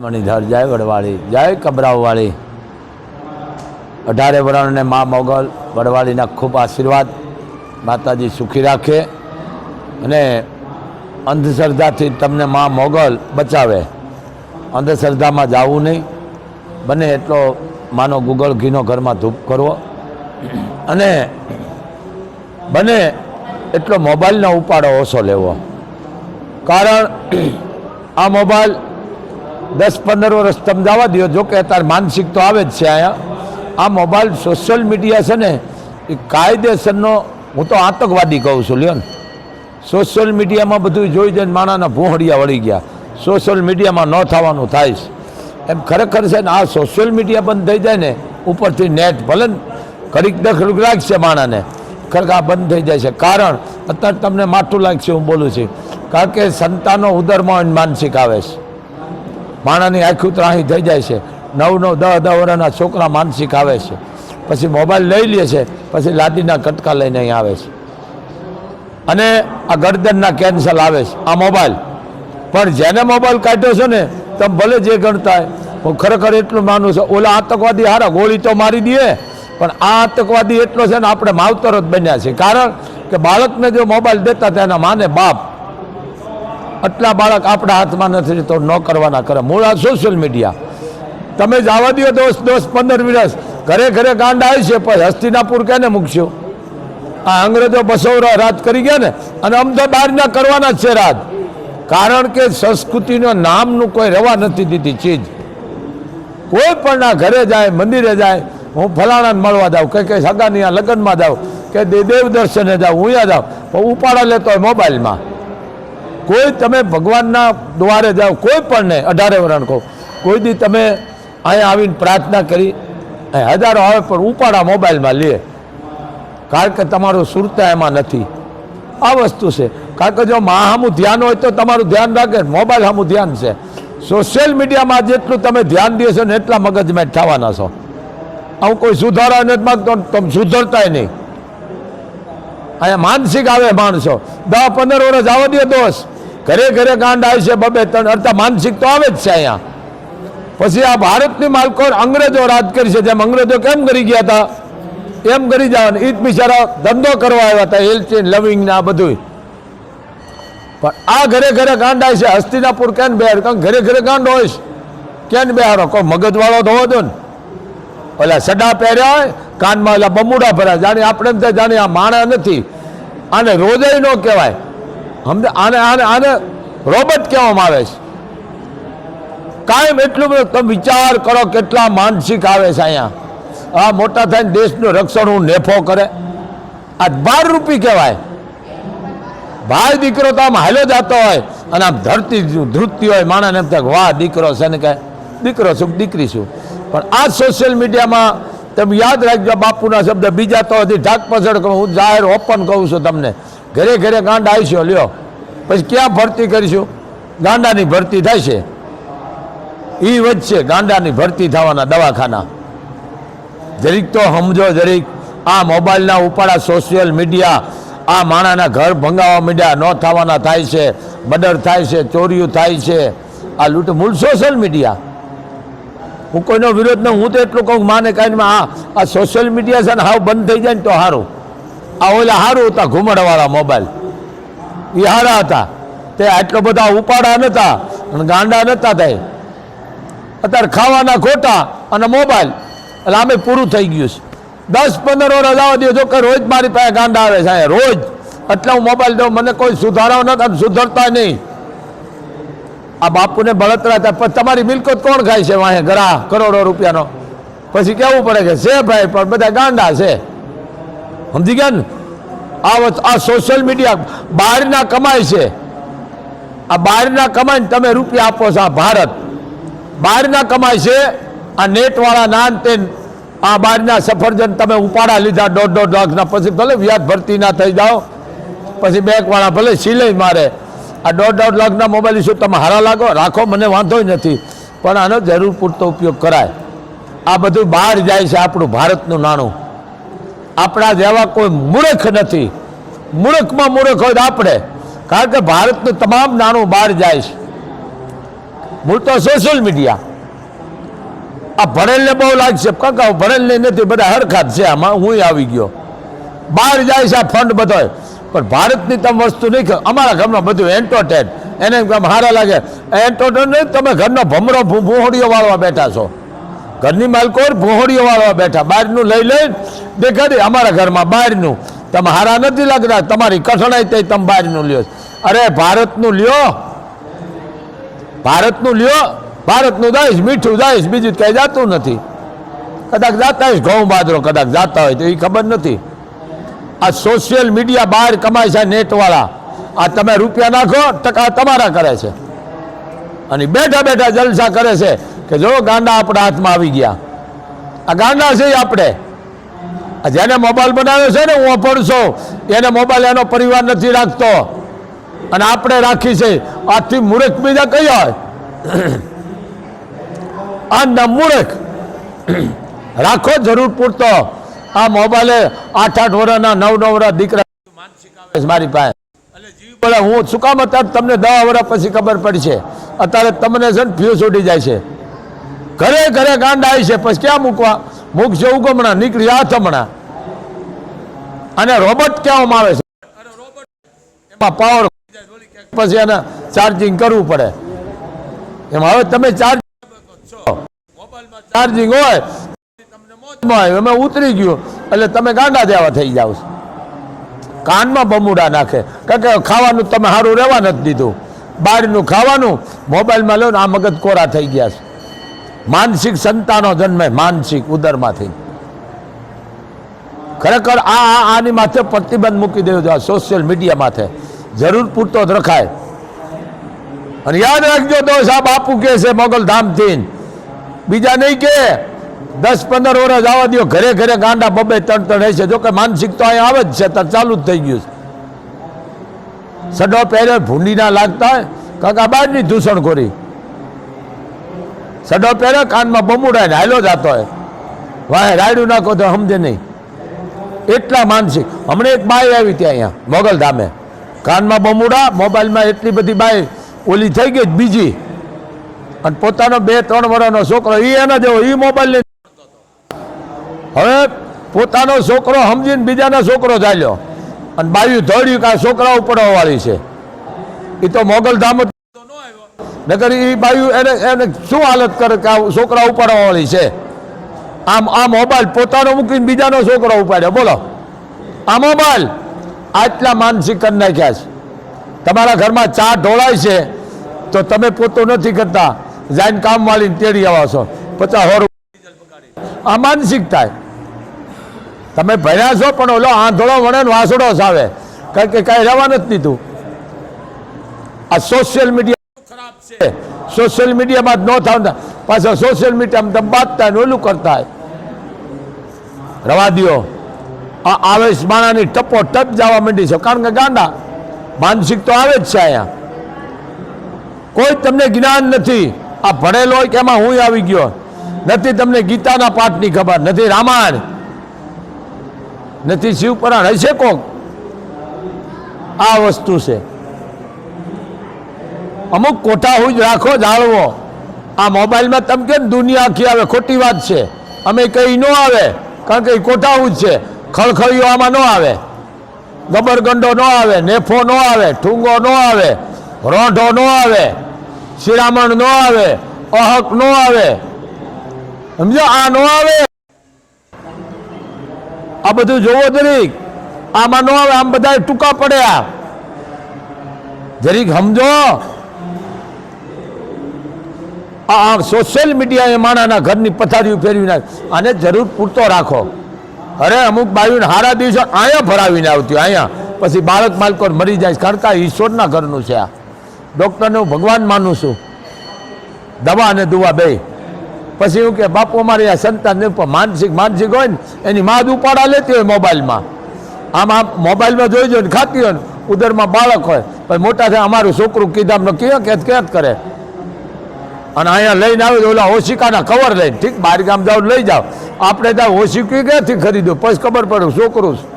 મણિધર જય વડવાળી જય કબરાવવાળી અઢારે વરણને મા મોગલ વડવાળીના ખૂબ આશીર્વાદ માતાજી સુખી રાખે અને અંધશ્રદ્ધાથી તમને મા મોગલ બચાવે. અંધશ્રદ્ધામાં જવું નહીં. બને એટલો માનો ગુગળ ઘીનો ઘરમાં ધૂપ કરવો. અને બને એટલો મોબાઈલનો ઉપાડો ઓછો લેવો. કારણ આ મોબાઈલ દસ પંદર વર્ષ તમે જવા દો જો કે અત્યારે માનસિક તો આવે જ છે અહીંયા. આ મોબાઈલ સોશિયલ મીડિયા છે ને, એ કાયદેસરનો, હું તો આતંકવાદી કહું છું, લ્યો ને. સોશિયલ મીડિયામાં બધું જોઈ જઈને માણાના ભૂંહડિયા વળી ગયા. સોશિયલ મીડિયામાં ન થવાનું થાય છે. એમ ખરેખર છે ને, આ સોશિયલ મીડિયા બંધ થઈ જાય ને, ઉપરથી નેટ ભલે ઘડીક દખલ રાખશે માણાને. ખરેખર બંધ થઈ જાય છે. કારણ, અત્યારે તમને માઠું લાગશે હું બોલું છું. કારણ કે સંતાનો ઉદરમાં માનસિક આવે છે. માણાની આખી ત્રાહી થઈ જાય છે. નવ નવ દહ દહ વર્ષના છોકરા માનસિક આવે છે. પછી મોબાઈલ લઈ લે છે, પછી લાદીના કટકા લઈને અહીં આવે છે. અને આ ગરદનના કેન્સર આવે છે, આ મોબાઈલ. પણ જેને મોબાઈલ કાઢ્યો છે ને, તમે ભલે જે ગણતા હું ખરેખર એટલું માનું છું, ઓલા આતંકવાદી હારા ગોળી તો મારી દે, પણ આ આતંકવાદી એટલો છે ને, આપણે માવતર જ બન્યા છે કારણ કે બાળકને જો મોબાઈલ દેતા તેના માને બાપ. આટલા બાળક આપણા હાથમાં નથી, તો ન કરવાના કરે. મૂળ આ સોશિયલ મીડિયા તમે જવા દો દોસ્ત દોસ્ત પંદર વર્ષ ઘરે ઘરે ગાંડ આવી છે પછી હસ્તિનાપુર કેને મૂકશો? આ અંગ્રેજો બસો વર્ષ રાજ કરી ગયા ને, અને અમ તો બહારના કરવાના જ છે રાજ કારણ કે સંસ્કૃતિનો નામનું કોઈ રવા નથી દીધી ચીજ. કોઈ પણ ના ઘરે જાય, મંદિરે જાય, હું ફલાણાને મળવા જાઉં, કે કંઈ સગાની લગ્નમાં જાઉં, કે દેવ દર્શને જાઉં, હું જાઉં, પણ ઉપાડા લેતો હોય મોબાઈલમાં. કોઈ તમે ભગવાનના દ્વારે જાઓ, કોઈ પણ નહીં, અઢારે વરણ કહો. કોઈ દી તમે અહીંયા આવીને પ્રાર્થના કરી હજારો આવે પણ ઉપાડા મોબાઈલમાં લે. કારણ કે તમારું સુરતા એમાં નથી. આ વસ્તુ છે. કારણ કે જો મા સામું ધ્યાન હોય તો તમારું ધ્યાન રાખે, મોબાઈલ સામું ધ્યાન છે. સોશિયલ મીડિયામાં જેટલું તમે ધ્યાન દેશો ને એટલા મગજમાં થવાના છો. આવું કોઈ સુધારા નથી માગતો તમે સુધરતાય નહીં. અહીંયા માનસિક આવે માણસો. દસ પંદર વર્ષ આવવા દે દોષ. ઘરે ઘરે કાંડ આવે છે બબે ત્રણ. અડધા માનસિક તો આવે જ છે અહીંયા. પછી આ ભારતની માલકોર અંગ્રેજો રાજ કરી છે. જેમ અંગ્રેજો કેમ કરી ગયા હતા? એમ કરી જવાનું. ઈદ બિચારા ધંધો કરવા આવ્યા હતા. એલચી લવિંગ ને આ બધું પણ આ ઘરે ઘરે કાંડ આવે છે. હસ્તિનાપુર કેન બેહાર? કારણ ઘરે ઘરે કાંડ હોય છે. કેન બેહારો? કોઈ મગજવાળો તો હોવો ને. ઓલા સડા પહેર્યા હોય, કાનમાં ઓલા બમુડા ભર્યા. જાણે આપણે એમ જાણે આ માણા નથી. આને રોજય ન કહેવાય. સમજે આને આને આને રોબોટ કહેવામાં આવે છે. કાયમ એટલું બધું તમે વિચાર કરો કેટલા માનસિક આવે છે અહીંયા. આ મોટા થઈને દેશનું રક્ષણ હું નેફો કરે. આ બાર રૂપી કહેવાય. ભાઈ દીકરો તો આમ હાલ્યો જતો હોય અને આમ ધરતી ધ્રુતતી હોય માણસને એમ થાય વાહ, દીકરો છે ને કહે દીકરો શું દીકરી શું પણ આ સોશિયલ મીડિયામાં તમે યાદ રાખજો, બાપુના શબ્દ બીજા તો હજી ઢાક પછડ કરું. હું જાહેર ઓપન કહું છું તમને. ઘરે ઘરે ગાંડા આવીશો, લ્યો. પછી ક્યાં ભરતી કરીશું? ગાંડાની ભરતી થાય છે. એ વધશે ગાંડાની ભરતી થવાના દવાખાના. જરીક તો સમજો, જરીક આ મોબાઈલના ઉપાડા સોશિયલ મીડિયા આ માણાના ઘર ભંગાવા મીડિયા, ન થવાના થાય છે, મર્ડર થાય છે, ચોરીઓ થાય છે. આ લૂંટ મૂળ સોશિયલ મીડિયા હું કોઈનો વિરોધ ન, હું તો એટલું કહું માને કાંઈ આ આ સોશિયલ મીડિયા છે ને હાવ બંધ થઈ જાય ને તો સારું આ ઓલા સારું હતા ઘુમડવાળા મોબાઈલ. એ સારા હતા. તે આટલો બધા ઉપાડા નતા અને ગાંડા નતા થાય. અત્યારે ખાવાના ખોટા અને મોબાઈલ. એટલે આમે પૂરું થઈ ગયું છે. દસ પંદર વર્ષ આવવા દો જો રોજ મારી પાસે ગાંડા આવે છે રોજ. એટલે હું મોબાઈલ દઉં, મને કોઈ સુધારો નથી સુધરતા નહીં. આ બાપુને બળતરા થાય. પણ તમારી મિલકત કોણ ખાય છે? વાંહે ઘરા કરોડો રૂપિયાનો. પછી કેવું પડે કે છે ભાઈ, પણ બધા ગાંડા છે. સમજી ગયા ને? આ વસ્તુ- આ સોશિયલ મીડિયા બહારના કમાય છે. આ બહારના કમાઈને તમે રૂપિયા આપો છો આ ભારત. બહારના કમાય છે, આ નેટવાળા નાન તે આ બહારના સફરજન તમે ઉપાડા લીધા દોઢ દોઢ લાખના. પછી ભલે વ્યાજ ભરતી ના થઈ જાઓ, પછી બેંકવાળા ભલે સિલાઈ મારે. આ દોઢ દોઢ લાખના મોબાઈલ શું તમે હારા લાગો, રાખો, મને વાંધો નથી. પણ આનો જરૂર પૂરતો ઉપયોગ કરાય. આ બધું બહાર જાય છે આપણું ભારતનું નાણું. આપણા જેવા કોઈ મૂર્ખ નથી. મૂર્ખમાં મૂર્ખ હોય આપણે. કારણ કે ભારતનું તમામ નાણું બહાર જાય છે. મૂળ તો સોશિયલ મીડિયા આ ભણેલને બહુ લાગશે. કાકા ભણેલને નથી, બધા હરખાત છે આમાં. હું આવી ગયો. બહાર જાય છે આ ફંડ બધો. પણ ભારતની તમે વસ્તુ નહીં અમારા ઘરમાં બધું એન્ટરટેન એને એમ હારા લાગે. એન્ટરટેન નહીં, તમે ઘરનો ભમરો ભૂંહોડીઓ વાળવા બેઠા છો. ઘરની માલકો ભૂંહોડીઓ વાળવા બેઠા. બહારનું લઈ લઈને દેખાડી અમારા ઘરમાં બહારનું તમે હારા નથી લાગતા, તમારી કઠણાઈ થઈ તમે બહારનું લ્યો. અરે ભારતનું લ્યો. ભારતનું લ્યો. ભારતનું દઈશ, મીઠું દઈશ, બીજું કંઈ જાતું નથી. કદાચ જાતા હોય, ઘઉં બાજરો કદાચ જાતા હોય, તો એ ખબર નથી. આ સોશિયલ મીડિયા બહાર કમાય છે નેટવાળા. આ તમે રૂપિયા નાખો, ટકા તમારા કરે છે. અને બેઠા બેઠા જલસા કરે છે કે જો ગાંડા આપણા હાથમાં આવી ગયા. આ ગાંડા છે આપણે. જેને મોબાઈલ બનાવ્યો છે ને, હું અભણ એને મોબાઈલ એનો પરિવાર નથી રાખતો. અને આપણે રાખી છે. આથી મૂર્ખ બીજા કઈ હોય? આ મૂર્ખ. રાખો જરૂર પૂરતો. આ મોબાઈલે આઠ આઠ વર્ષના નવ નવ વર્ષ દીકરા મારી પાસે. એટલે હું શું કામ અત્યારે તમને દસ વર્ષ પછી ખબર પડશે અત્યારે તમને છે ને ફ્યુઝ ઉડી જાય છે. ઘરે ઘરે ગાંડા આવી છે. પછી ક્યાં મૂકવા? મૂકશે ગમણા નીકળી હાથ હમણાં. અને રોબોટ કહેવામાં આવે છે. એમાં પાવર પછી એને ચાર્જિંગ કરવું પડે. એમાં હવે તમે ચાર્જ ચાર્જિંગ હોય એમાં ઉતરી ગયું, એટલે તમે ગાંડા જેવા થઈ જાવ કાનમાં બમુડા નાખે. કારણ કે ખાવાનું તમે સારું રહેવા નથી દીધું. બહારનું ખાવાનું મોબાઈલમાં લો ને આ મગજ કોરા થઈ ગયા છે. માનસિક સંતાનો જન્મે, માનસિક ઉદરમાંથી. ખરેખર આ આની માથે પ્રતિબંધ મૂકી દેવો જોઈએ સોશિયલ મીડિયા માથે. જરૂર પૂરતો જ રખાય. અને યાદ રાખજો તો સાહેબ બાપુ કે છે મોગલધામથી. બીજા નહીં કે દસ પંદર વર્ષ આવવા દો ઘરે ઘરે ગાંડા બબે ત્રણ ત્રણ રહેશે જો કે માનસિક તો અહીંયા આવે જ છે તો ચાલુ જ થઈ ગયું છે. સડો પહેરે ભૂંડી ના લાગતા હોય. કાકા બહારની દૂષણખોરી સડો પહેરે, કાનમાં બમુડાય ને હાલો જતો હોય. વાય રાયડું નાખો તો સમજે નહીં. એટલા માનસિક. હમણાં એક બાઈ આવી ત્યાં અહીંયા મોગલધામે કાનમાં બમુડા, મોબાઈલમાં એટલી બધી બાઈ ઓલી થઈ ગઈ બીજી. અને પોતાનો બે, ત્રણ વર્ષનો છોકરો એ એના જેવો એ મોબાઈલ હવે પોતાનો છોકરો સમજીને બીજાનો છોકરો ચાલ્યો. અને બાયું ધડ્યું કે છોકરા ઉપર વાળી છે. એ તો મોગલધામ નકર એ બાયું એને એને શું હાલત કરે કે આ છોકરા ઉપાડવાવાળી વાળી છે? આમ આ મોબાઈલ પોતાનો મૂકીને બીજાનો છોકરો ઉપાડ્યો. બોલો. આ મોબાઈલ આટલા માનસિક કરી નાખ્યા છે. તમારા ઘરમાં ચા ઢોળાય છે, તો તમે પોતો નથી કરતા. જાઈને કામ વાળીને તેડી આવો છો. પચાસ હોર આ માનસિક થાય. તમે ભણ્યા છો પણ ઓલો આંધળો વણે વાસડો જ આવે કારણ કે કાંઈ રહેવા નથી તું આ સોશિયલ મીડિયા સોશિયલ મીડિયામાં ન થતા પાછા સોશિયલ મીડિયામાં તમે બાંધતા ઓલું કરતા રવા દો આ આવેશ માણાની ટપો ટપ જવા માંડી છે. કારણ કે ગાંડા માનસિક તો આવે જ છે અહીંયા. કોઈ તમને જ્ઞાન નથી. આ ભણેલો હોય કે એમાં હું આવી ગયો. નથી તમને ગીતાના પાઠની ખબર. નથી રામાયણ. નથી શિવપુરાણ. હશે કોક? આ વસ્તુ છે. અમુક કોઠા હું જ રાખો, જાળવો. આ મોબાઈલમાં તમે કેમ દુનિયા આખી આવે? ખોટી વાત છે. અમે કંઈ ન આવે, કારણ કે એ જ છે. ખળખળીઓ આમાં ન આવે. ગબરગંડો ન આવે, નેફો ન આવે, ઠુંગો ન આવે, રોઢો ન આવે, શિરામણ ન આવે, અહક ન આવે. સમજો? આ ન આવે. આ બધું જોવો જરીક. આમાં ન આવે, આમ બધા ટૂંકા પડ્યા. જરીક સમજો? આ સોશિયલ મીડિયાએ માણાના ઘરની પથારીઓ ફેરવી નાખ આને જરૂર પૂરતો રાખો. અરે અમુક બાયુને હારા દિવસો અહીંયા ભરાવીને આવતી અહીંયા. પછી બાળક માલકો મરી જાય. કારણ કે ઈશ્વરના ઘરનું છે આ. ડૉક્ટરને હું ભગવાન માનું છું. દવા અને દુવા બે. પછી એવું કે, બાપુ, અમારે આ સંતાન ને પણ માનસિક માનસિક હોય ને, એની માદ ઉપાડા લેતી હોય મોબાઈલમાં. આમ આમ મોબાઈલમાં જોઈ જોઈને ખાતી હોય ને, ઉદરમાં બાળક હોય. પછી મોટા થાય અમારું છોકરું કીધામ કે કેત કરે. અને અહીંયા લઈને આવે તો ઓલા ઓશિકાના કવર લઈને ઠીક? બહાર ગામ જાઓ લઈ જાઓ. આપણે ત્યાં ઓશિકી ક્યાંથી ખરીદ્યો? પછી ખબર પડે છોકરું છું.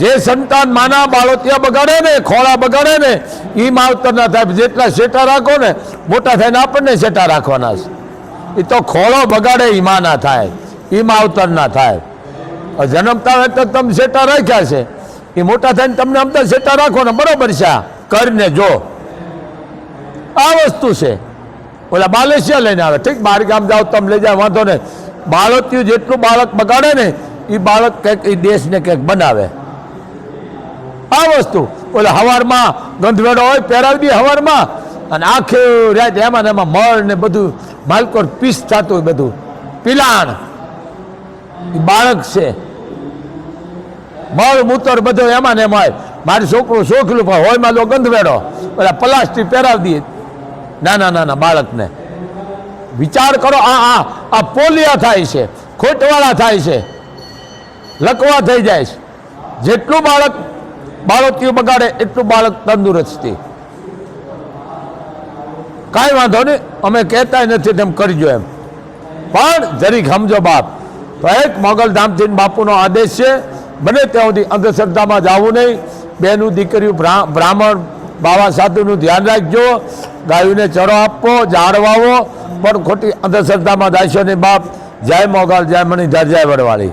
જે સંતાન માના, બાળોતિયા બગાડે ને, ખોળા બગાડે ને એ માવતર ના થાય. જેટલા શેટા રાખો ને, મોટા થઈને આપણને શેટા રાખવાના છે. એ તો ખોળો બગાડે એ માં ના થાય. એ માવતર ના થાય જન્મતા હોય તો તમે શેટા રાખ્યા છે. એ મોટા થઈને તમને અમદાવાદ શેટા રાખો ને બરોબર છે કરીને જો. આ વસ્તુ છે. ઓલા બાલેશિયા લઈને આવે. ઠીક, બહાર ગામ જાઓ, તમે લઈ જાય વાંધો નહીં. બાળકિયું જેટલું બાળક બગાડે ને એ બાળક કંઈક એ દેશને કંઈક બનાવે. આ વસ્તુ. ઓલા હવારમાં ગંધવેડો હોય, પહેરાવી દે હવારમાં. અને આખી રાત એમાં એમાં મળ ને બધું માલકોર પીસ થતું હોય બધું. પિલાણ. એ બાળક છે. મળ, મૂતર બધો એમાં ને એમાં મારું છોકરું શોખલું પણ હોયમાં લો ગંધવેડો. ઓલા પ્લાસ્ટિક પહેરાવી દે નાના નાના બાળકને. વિચાર કરો, આ આ આ પોલિયા થાય છે, ખોટવાળા થાય છે, લકવા થઈ જાય છે. જેટલું બાળક, બાળકીઓ બગાડે, એટલું બાળક તંદુરસ્તી કાંઈ વાંધો નહીં, અમે કહેતા નથી તેમ કરજો એમ. પણ જરીક સમજો બાપ, તો એક મોગલધામથી બાપુનો આદેશ છે, બને ત્યાં સુધી અંધશ્રદ્ધામાં જવું નહીં. બેનું દીકરીઓ બ્રા- બ્રાહ્મણ, બાવા સાધુનું ધ્યાન રાખજો. ગાયોને ચરો આપવો, ઝાડ પણ ખોટી અંધશ્રદ્ધામાં જાશો બાપ, જય મોગલ, જય મણી જય વડવાળી.